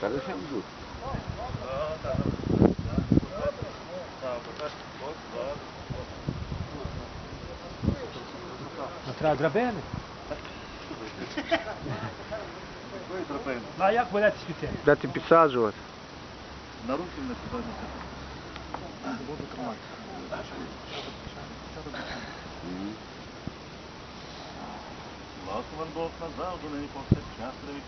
Та лише йдуть. Ну, треба драбини. Ну, а як валяти світи? Дати підсаджувати. На руки не сюди Благословен Бог назавжди, нині повсякчас, на віки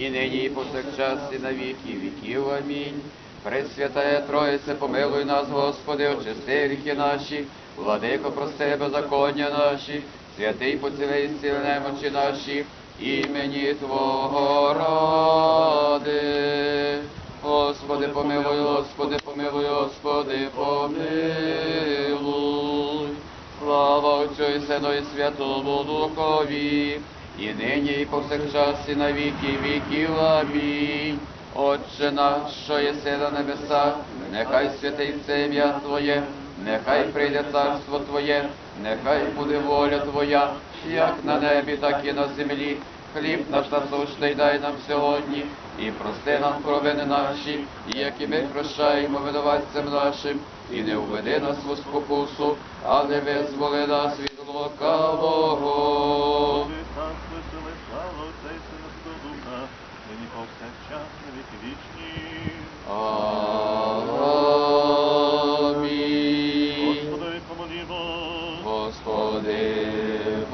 і нині, і повсякчас, і на віки віків. Амінь. Пресвятая Троїце, помилуй нас, Господи, очисти гріхи наші, владико, прости беззаконня наші, святий поцілий зціли немочі наші, імені Твого ради. Господи, помилуй, Господи, помилуй, Господи, помилуй. Слава Отцю і Сину і Святому Духові, і нині, і повсякчас, і на віки віків. Амінь. Отче наш, що єси на небесах, нехай святиться ім'я Твоє, нехай прийде царство Твоє, нехай буде воля Твоя, як на небі, так і на землі. Хліб наш насущний дай нам сьогодні, і прости нам провини наші, як і ми прощаємо винуватцям нашим, і не введи нас у спокусу, але визволи нас від лукавого. Господи,